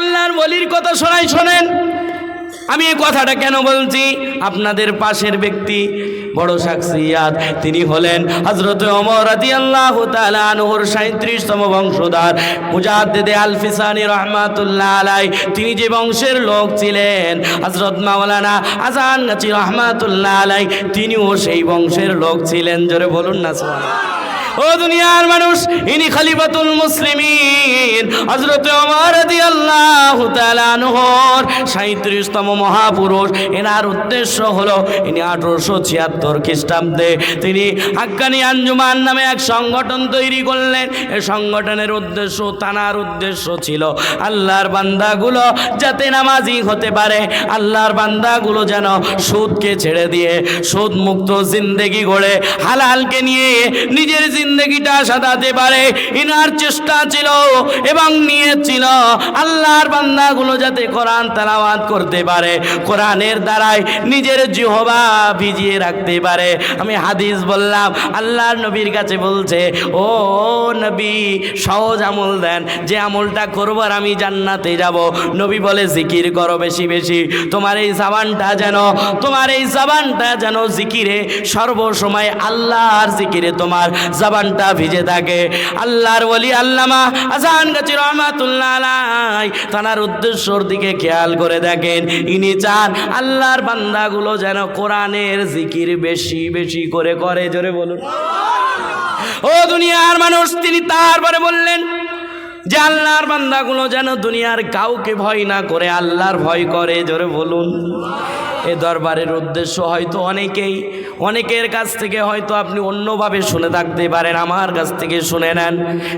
আল্লাহর বলির কথা শোনাই শোনেন। আমি এই কথাটা কেন বলছি? আপনাদের পাশের ব্যক্তি বড় শাকসিয়াত তিনি হলেন হজরত ওমর আদি তাআলা আনহুর 37তম বংশধর। মুজাদ্দিদে আল ফিসানি রাহমাতুল্লাহ আলাই তিনি যে বংশের লোক ছিলেন হজরত মাওলানা আজান গাছি রাহমাতুল্লাহ আলাই তিনিও সেই বংশের লোক ছিলেন। জোরে বলুন না সুবহানাল্লাহ। ও দুনিয়ার মানুষ, ইনি খলিফাতুল মুসলিমিন। হযরত ওমর রাদিয়াল্লাহু তাআলা আনহুর 37তম মহাপুরুষ। এনার উদ্দেশ্য হলো, ইনি 1876 খ্রিস্টাব্দে তিনি হাক্কানি আঞ্জুমান নামে এক সংগঠন তৈরি করলেন। এই সংগঠনের উদ্দেশ্য, তানার উদ্দেশ্য ছিল, আল্লাহর বান্দাগুলো যাতে নামাজি হতে পারে। আল্লাহর বান্দাগুলো যেন সুদকে ছেড়ে দিয়ে সুদ মুক্ত জিন্দেগি গড়ে, হালালকে নিয়ে নিজের জিন্দগিটা সাজাতে পারে। ইনার চেষ্টা ছিল এবং নিয়েছিল আল্লাহর বান্দাগুলো যাতে কোরআন তালাওয়াত করতে পারে। কোরআনের দ্বারাই নিজের জিহবা ভিজিয়ে রাখতে পারে। আমি হাদিস বললাম, আল্লাহর নবীর কাছে বলছে, ও নবী, সহজ আমল দেন। যে আমলটা করব আর আমি জান্নাতে যাব। নবী বলে, জিকির করো বেশি বেশি। তোমার এই সাবানটা যেন, তোমার এই সাবানটা যেন জিকিরে সর্বসময় আল্লাহর জিকিরে তোমার জবানটা ভিজে থাকে। আল্লাহর বলি আল্লামা আজান গাছি রহমাতুল্লাহ তার উদ্দেশ্যর দিকে খেয়াল করে দেখেন ইনি চান আল্লাহর বান্দাগুলো যেন কোরআনের জিকির বেশি বেশি করে করে। জোরে বলুন। ও দুনিয়ার মানুষ তিনি তারপরে বললেন যে আল্লাহর বান্দাগুলো যেন দুনিয়ার কাউকে ভয় না করে আল্লাহর ভয় করে। জোরে বলুন। এ দরবারের উদ্দেশ্য হয়তো অনেকেই, অনেকের কাছ থেকে হয়তো আপনি অন্যভাবে শুনে থাকতে পারেন, আমার কাছ থেকে শুনে নেন।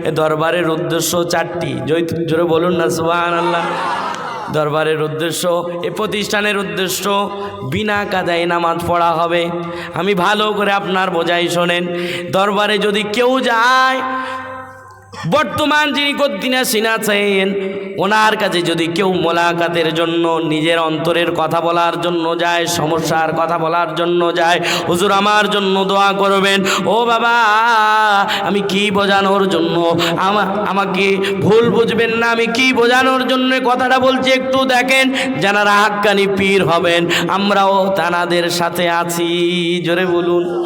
এ দরবারের উদ্দেশ্য চারটি জোরে বলুন না সুবাহ আল্লাহ দরবারের উদ্দেশ্য, এ প্রতিষ্ঠানের উদ্দেশ্য, বিনা কাদায় নামাজ পড়া হবে। আমি ভালো করে আপনার বোঝাই শোনেন, দরবারে যদি কেউ যায় বর্তমান যিনি কদ্দিনা সিন আছেন, ওনার কাছে যদি কেউ মোলাকাতের জন্য, নিজের অন্তরের কথা বলার জন্য যায়, সমস্যার কথা বলার জন্য যায়, হুজুর আমার জন্য দোয়া করবেন। ও বাবা, আমি কি বোঝানোর জন্য? আমা আমাকে ভুল বুঝবেন না, আমি কি বোঝানোর জন্য কথাটা বলছি, একটু দেখেন যারা হাক্কানি পীর হবেন, আমরাও তানাদের সাথে আছি, জোরে বলুন।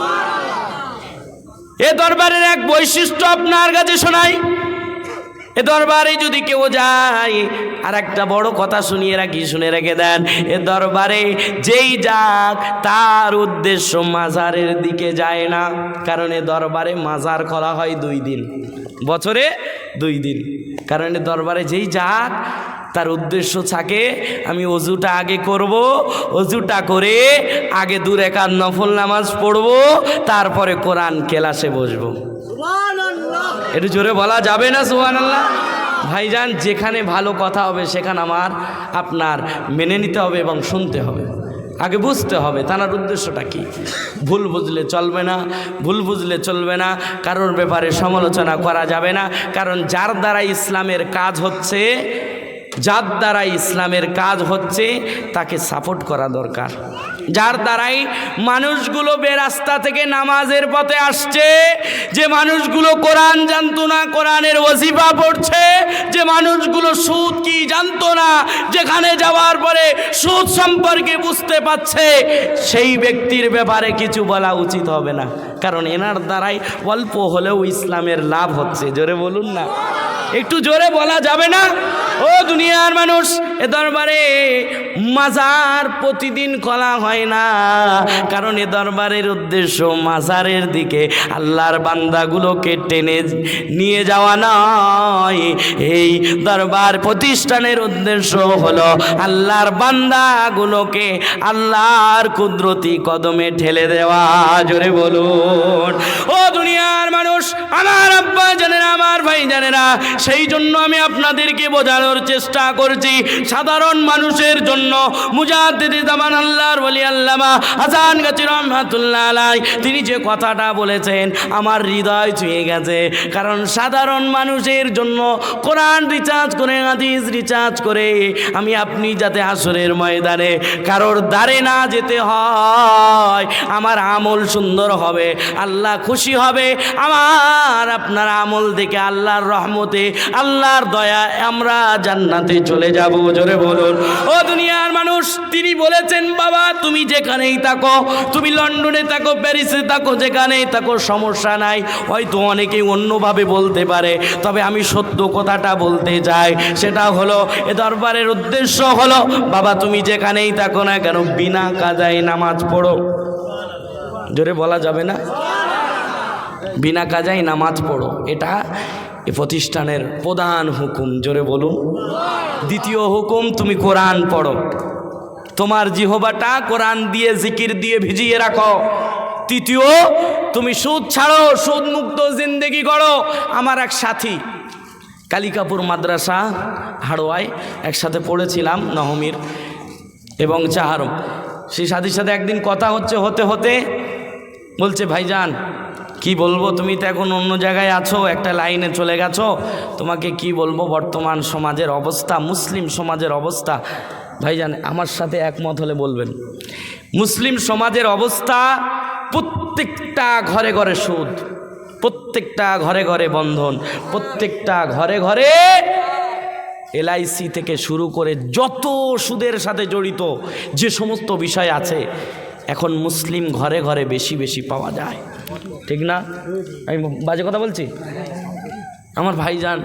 এ দরবারের এক বৈশিষ্ট্য আপনার কাছে শোনাই। এ দরবারে যদি কেউ যায় আর একটা বড় কথা শুনিয়ে রাখি, শুনে রেখে দেন। এ দরবারে যেই যাক, তার উদ্দেশ্য মাজারের দিকে যায় না। কারণ এ দরবারে মাজার করা হয় দুই দিন। বছরে দুই দিন। কারণ এ দরবারে যেই যাক তার উদ্দেশ্য থাকে আমি অজুটা আগে করব অজুটা করে আগে দূর একার নফল নামাজ পড়ব তারপরে কোরআন কেলাসে বসবো। একটু জোরে বলা যাবে না সুহান আল্লাহ ভাইজান যেখানে ভালো কথা হবে সেখানে আমার আপনার মেনে নিতে হবে এবং শুনতে হবে। আগে বুঝতে হবে তার উদ্দেশ্যটা কি? ভুল বুঝলে চলবে না ভুল বুঝলে চলবে না কারোর ব্যাপারে সমালোচনা করা যাবে না কারণ যার দ্বারা ইসলামের কাজ হচ্ছে যার দ্বারা ইসলামের কাজ হচ্ছে, তাকে সাপোর্ট করা দরকার। যার দ্বারাই মানুষগুলো বেরাস্তা থেকে নামাজের পথে আসছে, যে মানুষগুলো কোরআন জানতো না, কোরআনের ওজিফা পড়ছে, যে মানুষগুলো সুদ কি জানতো না, যেখানে যাওয়ার পরে সুদ সম্পর্কে বুঝতে পারছে, সেই ব্যক্তির ব্যাপারে কিছু বলা উচিত হবে না। কারণ এনার দ্বারাই অল্প হলেও ইসলামের লাভ হচ্ছে। জোরে বলুন না। একটু জোরে বলা যাবে না? ও দুনিয়ার মানুষ, এ দরবারে মাজার প্রতিদিন খোলা হয় না। কারণ এ দরবারের উদ্দেশ্য মাজারের দিকে আল্লাহর বান্দাগুলোকে টেনে নিয়ে যাওয়া নয়। এই দরবার প্রতিষ্ঠানের উদ্দেশ্য হলো আল্লাহর বান্দাগুলোকে আল্লাহর কুদরতি কদমে ঠেলে দেওয়া। জোরে বলুন, ও দুনিয়ার মানুষ, আমার আব্বা জানেরা আমার ভাই জানেরা সেই জন্য আমি আপনাদেরকে বোঝানোর চেষ্টা করছি, সাধারণ মানুষের জন্য মুজাদ্দিদি জামান আল্লাহর বলি আল্লামা হাসান গাছি রহমাতুল্লাহ আলাই তিনি যে কথাটা বলেছেন, আমার হৃদয় ছুঁয়ে গেছে। কারণ সাধারণ মানুষের জন্য কোরআন রিচার্জ করে, হাদিস রিচার্জ করে, আমি আপনি যাতে আসরের ময়দানে কারোর দ্বারে না যেতে হয়, আমার আমল সুন্দর হবে, আল্লাহ খুশি হবে, আমার আপনার আমল দেখে আল্লাহর রহমতে, আল্লাহর দয়া, আমরা জান্নাতে চলে যাব, জোরে বলুন। ও দুনিয়ার মানুষ, তিনি বলেছেন, বাবা, তুমি যেখানেই থাকো, তুমি লন্ডনে থাকো, প্যারিসে থাকো, যেখানেই থাকো, সমস্যা নাই। হয়তো অনেকেই অন্যভাবে বলতে পারে, তবে আমি সত্য কথাটা বলতে চাই। সেটা হলো, এ দরবারের উদ্দেশ্য হলো, বাবা, তুমি যেখানেই থাকো না কেন, বিনা কাজায় নামাজ পড়ো। জোরে বলা যাবে না? বিনা কাজাই নামাজ পড়ো। এটা এ প্রতিষ্ঠানের প্রধান হুকুম, জোরে বলুন। দ্বিতীয় হুকুম, তুমি কোরআন পড়ো। তোমার জিহবাটা কোরআন দিয়ে জিকির দিয়ে ভিজিয়ে রাখো। তৃতীয়, তুমি সুদ ছাড়ো সুদ মুক্ত জিন্দেগি করো আমার এক সাথী, কালিকাপুর মাদ্রাসা, হাড়োয়ায়, একসাথে পড়েছিলাম নহমির এবং চাহারম। সেই সাথীর সাথে একদিন কথা হচ্ছে, হতে হতে বলছে, ভাইজান কি বলব? তুমি তো এখন অন্য জায়গায় আছো, একটা লাইনে চলে গেছো। তোমাকে কি বলব? বর্তমান সমাজের অবস্থা, মুসলিম সমাজের অবস্থা। ভাইজান, আমার সাথে একমত হলে বলবেন। মুসলিম সমাজের অবস্থা প্রত্যেকটা ঘরে ঘরে সুদ, প্রত্যেকটা ঘরে ঘরে বন্ধন, প্রত্যেকটা ঘরে ঘরে এলআইসি থেকে শুরু করে যত সুদের সাথে জড়িত যে সমস্ত বিষয় আছে এখন মুসলিম ঘরে ঘরে বেশি বেশি পাওয়া যায়। ঠিক না? আমি বাজে কথা বলছি? আমার ভাইজান